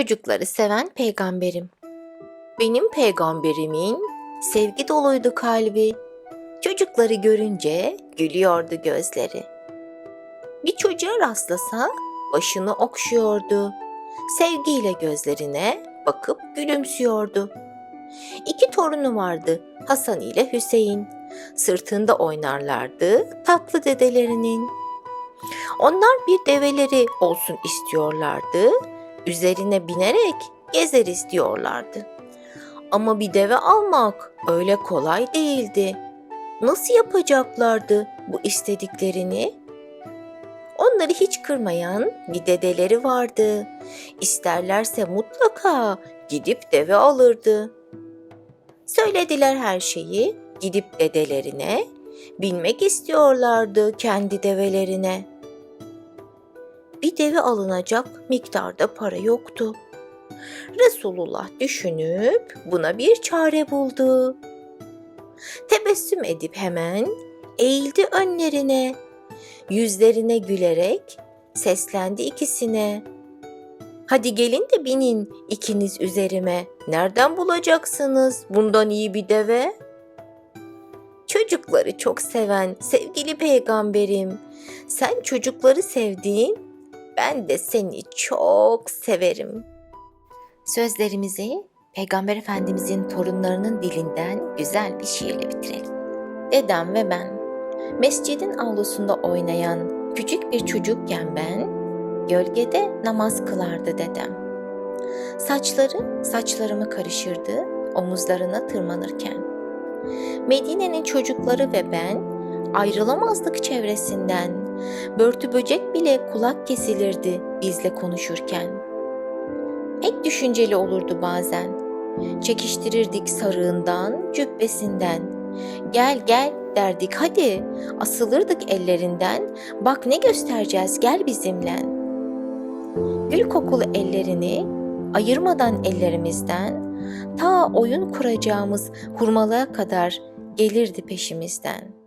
Çocukları seven peygamberim. Benim peygamberimin sevgi doluydu kalbi. Çocukları görünce gülüyordu gözleri. Bir çocuğa rastlasa başını okşuyordu. Sevgiyle gözlerine bakıp gülümsüyordu. İki torunu vardı Hasan ile Hüseyin. Sırtında oynarlardı tatlı dedelerinin. Onlar bir develeri olsun istiyorlardı. Üzerine binerek gezer istiyorlardı. Ama bir deve almak öyle kolay değildi. Nasıl yapacaklardı bu istediklerini? Onları hiç kırmayan bir dedeleri vardı. İsterlerse mutlaka gidip deve alırdı. Söylediler her şeyi, gidip dedelerine, binmek istiyorlardı kendi develerine. Bir deve alınacak miktarda para yoktu. Resulullah düşünüp buna bir çare buldu. Tebessüm edip hemen eğildi önlerine. Yüzlerine gülerek seslendi ikisine. Hadi gelin de binin ikiniz üzerime. Nereden bulacaksınız bundan iyi bir deve? Çocukları çok seven sevgili peygamberim, sen çocukları sevdiğin, ben de seni çok severim. Sözlerimizi Peygamber Efendimizin torunlarının dilinden güzel bir şiirle bitirelim. Dedem ve ben, mescidin avlusunda oynayan küçük bir çocukken ben, gölgede namaz kılardı dedem. Saçları saçlarımı karışırdı omuzlarına tırmanırken. Medine'nin çocukları ve ben ayrılamazdık çevresinden. Börtü böcek bile kulak kesilirdi bizle konuşurken. Pek düşünceli olurdu bazen. Çekiştirirdik sarığından, cübbesinden. Gel gel derdik hadi. Asılırdık ellerinden. Bak ne göstereceğiz gel bizimle. Gül kokulu ellerini ayırmadan ellerimizden ta oyun kuracağımız hurmalığa kadar gelirdi peşimizden.